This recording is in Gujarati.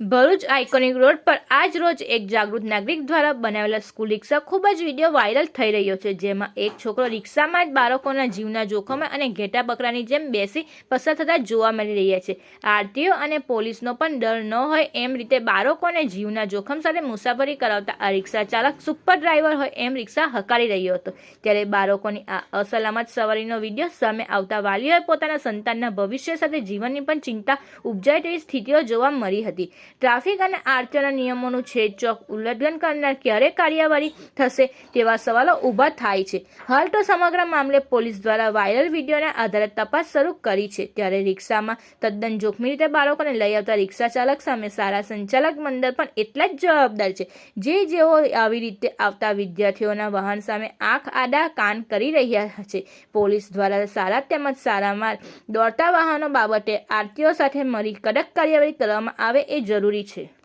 ભરૂચ આઇકોનિક રોડ પર આજ રોજ એક જાગૃત નાગરિક દ્વારા બનાવેલા સ્કૂલ રિક્ષા ખૂબ જ વીડિયો વાયરલ થઈ રહ્યો છે, જેમાં એક છોકરો રિક્ષામાં જ બાળકોના જીવના જોખમે અને ઘેટા બકરાની જેમ બેસી પસાર થતા જોવા મળી રહ્યા છે. આરટીઓ અને પોલીસનો પણ ડર ન હોય એમ રીતે બાળકોને જીવના જોખમ સાથે મુસાફરી કરાવતા આ રિક્ષા ચાલક સુપર ડ્રાઈવર હોય એમ રિક્ષા હકારી રહ્યો હતો. ત્યારે બાળકોની આ અસલામત સવારીનો વીડિયો સામે આવતા વાલીઓએ પોતાના સંતાનના ભવિષ્ય સાથે જીવનની પણ ચિંતા ઉપજાય તેવી સ્થિતિઓ જોવા મળી હતી. ટ્રાફિક અને આરટીઓના નિયમોનું છેદચોક ઉલ્લંઘન કરનાર ક્યારે કાર્યવાહી થશે તેવા સવાલો ઊભા થાય છે. હાલ તો સમગ્ર મામલે પોલીસ દ્વારા વાયરલ વિડીયોના આધારે તપાસ શરૂ કરી છે. ત્યારે રિક્ષામાં તદ્દન જોખમી રીતે બાળકોને લઈ આવતા રિક્ષા ચાલક સામે સારા સંચાલક મંડળ પણ એટલા જ જવાબદાર છે. જે જેઓ આવી રીતે આવતા વિદ્યાર્થીઓના વાહન સામે આંખ આડા કાન કરી રહ્યા છે. પોલીસ દ્વારા સારા તેમજ સારા માલ દોડતા વાહનો બાબતે આરટીઓ સાથે મળી કડક કાર્યવાહી કરવામાં આવે એ જરૂરી છે.